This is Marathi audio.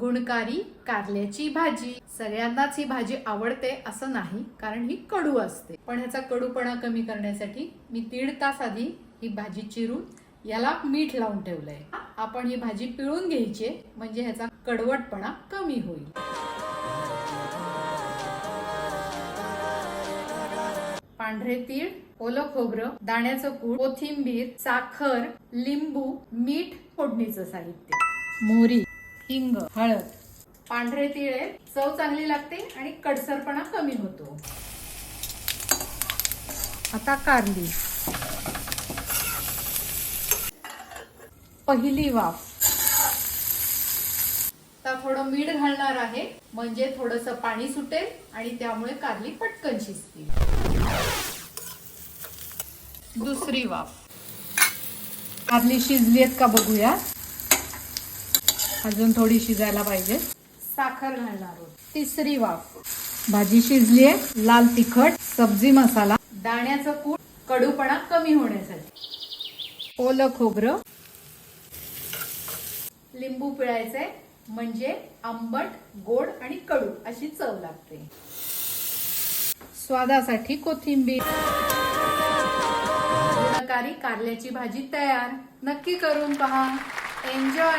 गुणकारी कारल्याची भाजी. सगळ्यांनाच ही भाजी आवडते असं नाही कारण ही कडू असते. पण ह्याचा कडूपणा कमी करण्यासाठी मी दीड तास आधी ही भाजी चिरून याला मीठ लावून ठेवलंय. आपण ही भाजी पिळून घ्यायची म्हणजे ह्याचा कडवटपणा कमी होईल. पांढरे तीळ ओलं खोबरं दाण्याचं कूट कोथिंबीर साखर लिंबू मीठ फोडणीचं साहित्य. मोहरी. हिंग हळद. पांढरे तिळे चव चांगली लागते आणि कडसरपणा कमी होतो. आता कारली. पहिली वाफ. आता थोडं मीठ घालणार आहे म्हणजे थोडस पाणी सुटेल आणि त्यामुळे कारली पटकन शिजतील. दुसरी वाफ. कारली शिजली आहेत का बघूया. अजून थोडी शिजायला पाहिजे. साखर घालणार आहोत. तिसरी वाफ. भाजी शिजली आहे. लाल तिखट सब्जी मसाला. दाण्याचं कूट कडूपणा कमी होण्यासाठी. ओलं खोबरं. लिंबू पिळायचंय म्हणजे आंबट गोड आणि कडू अशी चव लागते. स्वादासाठी कोथिंबीर. गुणकारी कारल्याची भाजी तयार. नक्की करून पहा. एन्जॉय